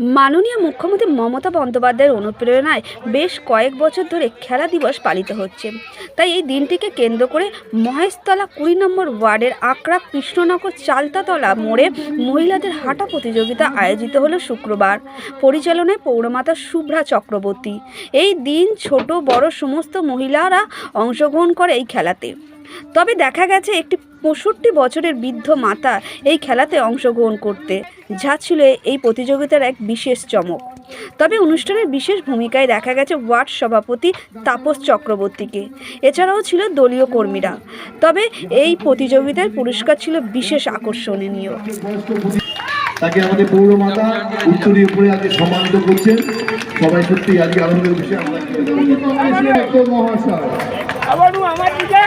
মাননীয় মুখ্যমন্ত্রী মমতা বন্দ্যোপাধ্যায়ের অনুপ্রেরণায় বেশ কয়েক বছর ধরে খেলা দিবস পালিত হচ্ছে। তাই এই দিনটিকে কেন্দ্র করে মহেশতলা কুড়ি নম্বর ওয়ার্ডের আকরা কৃষ্ণনগর চালতাতলা মোড়ে মহিলাদের হাঁটা প্রতিযোগিতা আয়োজিত হলো শুক্রবার। পরিচালনায় পৌরমাতা শুভ্রা চক্রবর্তী। এই দিন ছোট, বড়, সমস্ত মহিলারা অংশগ্রহণ করে এই খেলাতে। তবে দেখা গেছে একটি পঁয়ষট্টি বছরের বৃদ্ধ মাতা এই খেলাতে অংশগ্রহণ করতে। যা ছিল এই প্রতিযোগিতার এক বিশেষ চমক। তবে অনুষ্ঠানের বিশেষ ভূমিকায় দেখা গেছে ওয়ার্ড সভাপতি তাপস চক্রবর্তীকে। এছাড়াও ছিল দলীয় কর্মীরা। তবে এই প্রতিযোগিতার পুরস্কার ছিল বিশেষ আকর্ষণীয়। তাকে আমাদের পৌরমাতা উত্তরীয় উপরে আজকে সম্মানিত করছেন। সবাই সত্যি আজকে আনন্দের বিষয়। মহাশয়। আবারও আমার দিকে।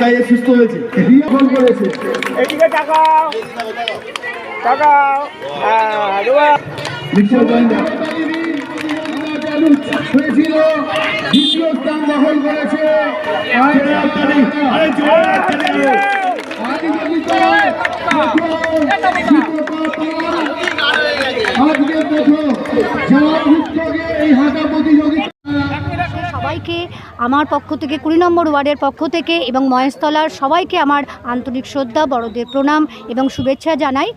তাই এ সুস্থ হয়েছে। রিয়া ফোন করেছে। এদিকে তাকাও। তাকাও। হ্যাঁ হয়েছিল। দ্বিতীয় স্থান দখল করেছে। সবাইকে আমার পক্ষ থেকে কুড়ি নম্বর ওয়ার্ডের পক্ষ থেকে এবং মহেশতলার সবাইকে আমার আন্তরিক শ্রদ্ধা, বড়দের প্রণাম এবং শুভেচ্ছা জানাই।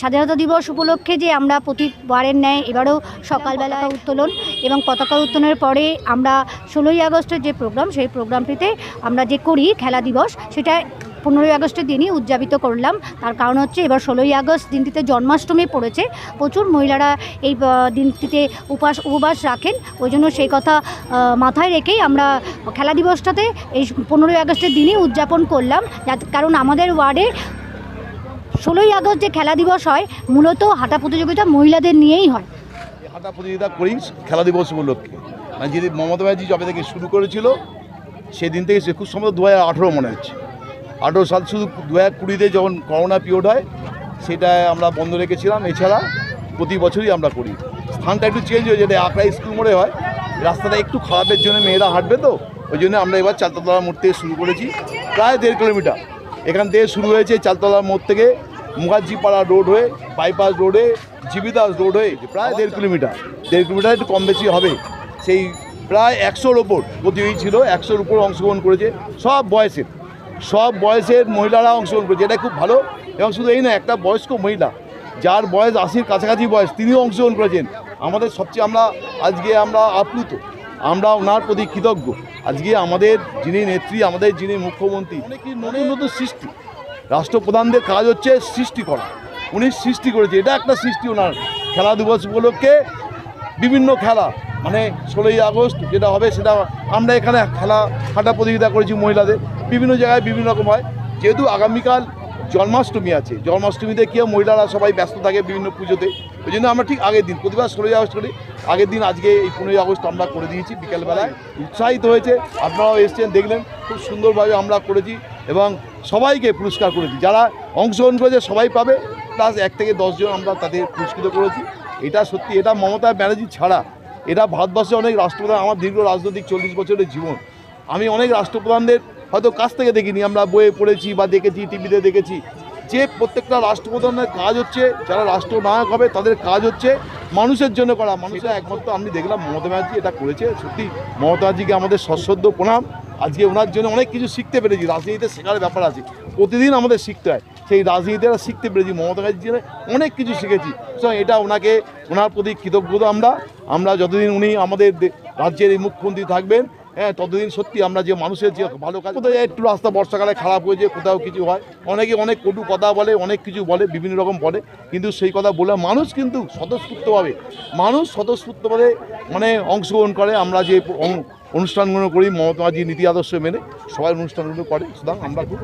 স্বাধীনতা দিবস উপলক্ষে যে আমরা প্রতি প্রতিবারের ন্যায় এবারও সকালবেলা উত্তোলন এবং পতাকা উত্তোলনের পরে আমরা ষোলোই আগস্টের যে প্রোগ্রাম, সেই প্রোগ্রামটিতে আমরা যে করি খেলা দিবস, সেটা পনেরোই আগস্টের দিনই উদযাপিত করলাম। তার কারণ হচ্ছে এবার ষোলোই আগস্ট দিনটিতে জন্মাষ্টমী পড়েছে। প্রচুর মহিলারা এই দিনটিতে উপাস উপবাস রাখেন। ওই জন্য সেই কথা মাথায় রেখেই আমরা খেলা দিবসটাতে এই পনেরোই আগস্টের দিনই উদযাপন করলাম। কারণ আমাদের ওয়ার্ডে ষোলোই আগস্ট যে খেলা দিবস হয়, মূলত হাঁটা প্রতিযোগিতা মহিলাদের নিয়েই হয়। হাঁটা প্রতিযোগিতা করি খেলা দিবস উপলক্ষে। মানে যদি মমতা ব্যানার্জি যবে থেকে শুরু করেছিল, সেদিন থেকে খুব সম্ভবত দু হাজার আঠেরো মনে হচ্ছে। আঠেরো সাল শুধু দু হাজার কুড়িতে যখন করোনা পিরিয়ড হয়, সেটা আমরা বন্ধ রেখেছিলাম। এছাড়া প্রতি বছরই আমরা করি। স্থানটা একটু চেঞ্জ হয়ে এটা আকড়া স্কুল মোড়ে হয়। রাস্তাটা একটু খারাপের জন্য মেয়েরা হাঁটবে তো, ওই জন্য আমরা এবার চালতলার মোড় থেকে শুরু করেছি। প্রায় দেড় কিলোমিটার। এখান থেকে শুরু হয়েছে চালতলার মোড় থেকে মুখার্জিপাড়া রোড হয়ে বাইপাস রোডে জীবিদাস রোড হয়ে, প্রায় দেড় কিলোমিটার। দেড় কিলোমিটার একটু কম বেশি হবে। সেই প্রায় একশোর ওপর, প্রতিযোগী ছিল, একশোর উপর অংশগ্রহণ করেছে। সব বয়সের। সব বয়সের মহিলারা অংশগ্রহণ করেছে। এটা খুব ভালো। এবং শুধু এই না একটা বয়স্ক মহিলা, যার বয়স আশির কাছাকাছি বয়স, তিনিও অংশগ্রহণ করেছেন। আমাদের সবচেয়ে আমরা, আজকে আমরা আপ্লুত। আমরা ওনার প্রতি কৃতজ্ঞ। আজকে আমাদের যিনি নেত্রী, আমাদের যিনি মুখ্যমন্ত্রী অনেকই নতুন নতুন সৃষ্টি। রাষ্ট্রপ্রধানদের কাজ হচ্ছে সৃষ্টি করা। উনি সৃষ্টি করেছে। এটা একটা সৃষ্টি ওনার। খেলা দিবস উপলক্ষে বিভিন্ন খেলা মানে ষোলোই আগস্ট যেটা হবে সেটা আমরা এখানে খেলা, হাঁটা প্রতিযোগিতা করেছি মহিলাদের। বিভিন্ন জায়গায় বিভিন্ন রকম হয়। যেহেতু আগামীকাল জন্মাষ্টমী আছে, জন্মাষ্টমীতে কেউ মহিলারা সবাই ব্যস্ত থাকে বিভিন্ন পুজোতে। ওই জন্য আমরা ঠিক আগের দিন, প্রতিবার ষোলোই আগস্ট করি। আগের দিন আজকে এই পনেরোই আগস্ট আমরা করে দিয়েছি। বিকেলবেলায় উৎসাহিত হয়েছে। আপনারাও এসছেন, দেখলেন। খুব সুন্দরভাবে আমরা করেছি এবং সবাইকে পুরস্কার করেছি। যারা অংশগ্রহণ করেছে সবাই পাবে। প্লাস এক থেকে দশজন আমরা তাদের পুরস্কৃত করেছি। এটা সত্যি, এটা মমতা ব্যানার্জি ছাড়া এটা ভারতবর্ষে অনেক রাষ্ট্রপ্রধান, আমার দীর্ঘ রাজনৈতিক চল্লিশ বছরের জীবন। আমি অনেক রাষ্ট্রপ্রধানদের হয়তো কাছ থেকে দেখিনি, আমরা বইয়ে পড়েছি বা দেখেছি টিভিতে দেখেছি। যে প্রত্যেকটা রাষ্ট্রপ্রধানের কাজ হচ্ছে, যারা রাষ্ট্রনায়ক হবে, তাদের কাজ হচ্ছে মানুষের জন্য করা। মানুষের একমাত্র, আমি দেখলাম মমতা ব্যানার্জি এটা করেছে। সত্যি, মমতা ব্যানার্জিকে আমাদের সশ্রদ্ধ প্রণাম। আজকে ওনার জন্য অনেক কিছু শিখতে পেরেছি। রাজনীতিতে শেখার ব্যাপার আছে। প্রতিদিন আমাদের শিখতে হয়। সেই রাজনীতিটা শিখতে পেরেছি। মমতা ব্যানার্জির অনেক কিছু শিখেছি। সুতরাং এটা ওনাকে, ওনার প্রতি কৃতজ্ঞতা আমরা। আমরা যতদিন উনি আমাদের রাজ্যের এই মুখ্যমন্ত্রী থাকবেন হ্যাঁ ততদিন সত্যি আমরা যে মানুষের যে ভালো কাজ কোথায় একটু রাস্তা, বর্ষাকালে খারাপ হয়ে যে কোথাও কিছু হয়। অনেকে অনেক কটু কথা বলে, অনেক কিছু বলে, বিভিন্ন রকম বলে। কিন্তু সেই কথা বলে মানুষ কিন্তু স্বতঃস্ফূর্তভাবে, মানুষ স্বতঃস্ফূর্তভাবে মানে অংশগ্রহণ করে। আমরা যে অনুষ্ঠানগুলো করি, মমতা ব্যানার্জির নীতি আদর্শ মেনে সবাই অনুষ্ঠানগুলো করে। সুতরাং আমরা খুব